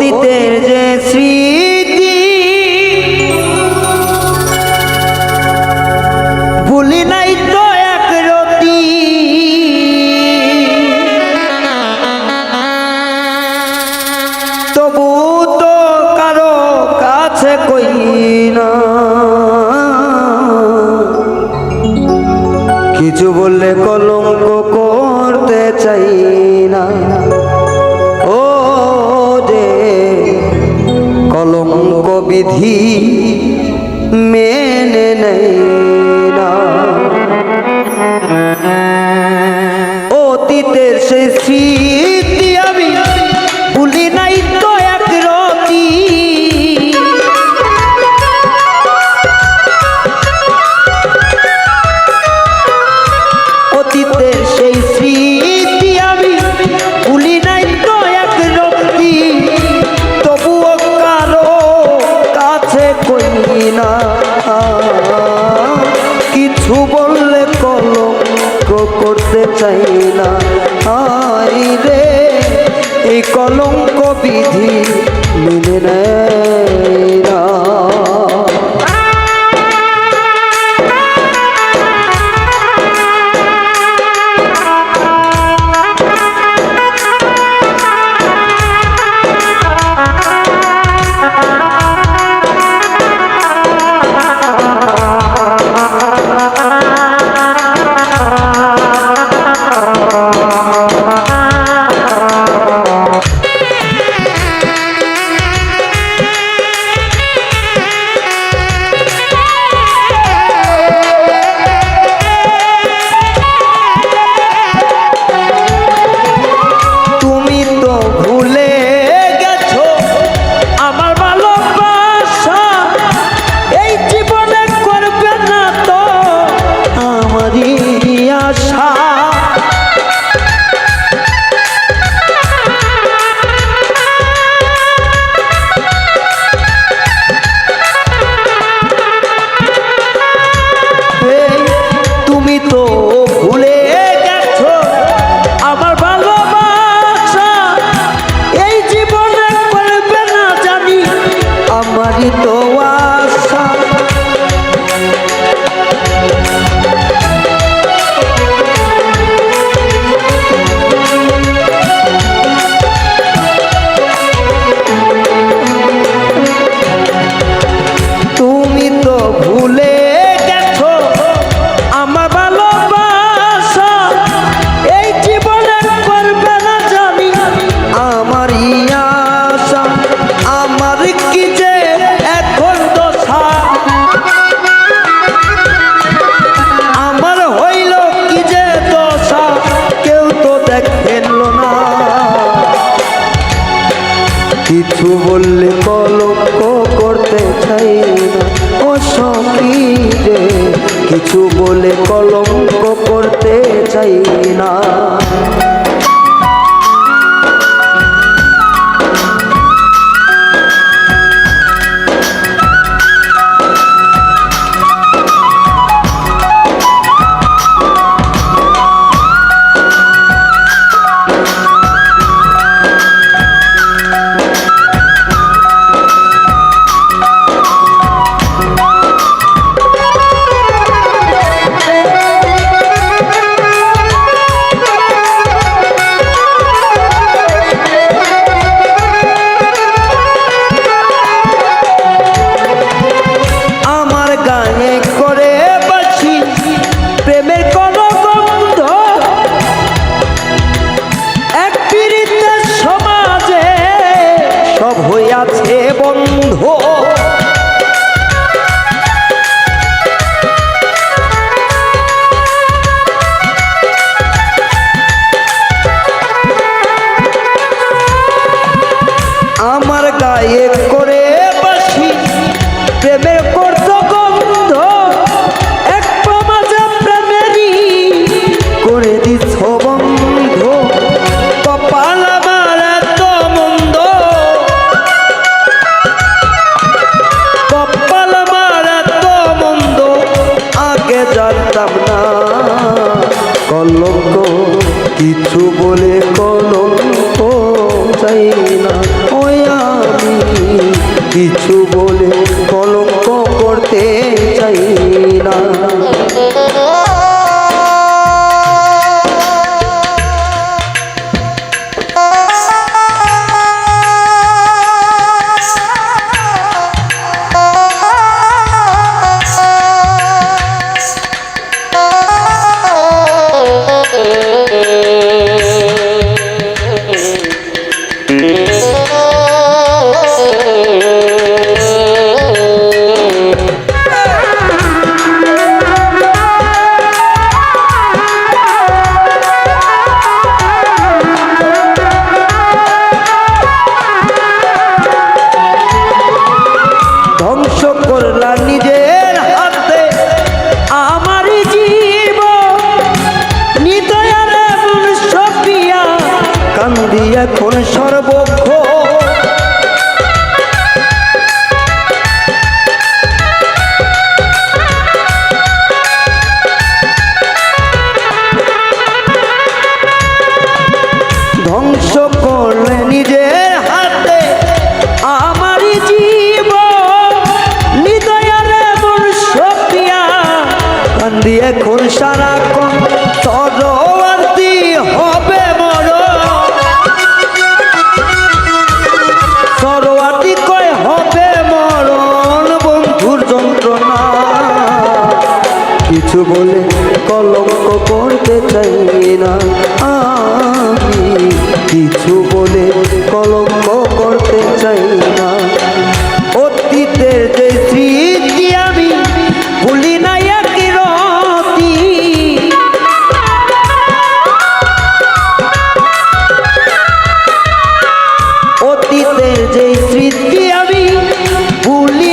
অতীতের যে স্মৃতি, ভুলি নাই তো এক রতি। তবু তো কারও কাছে কই না। কিছু বললে কল বিধি মেনে অতীতের সে স্ত্রী বলে কলঙ্ক করতে চাই না। কিছু বলে কলঙ্ক করতে চাই না। আমি কিছু বলে কলঙ্ক করতে চাই না। অতীতের যে স্মৃতি আমি ভুলি না একই রতি। অতীতের যে স্মৃতি আমি ভুলি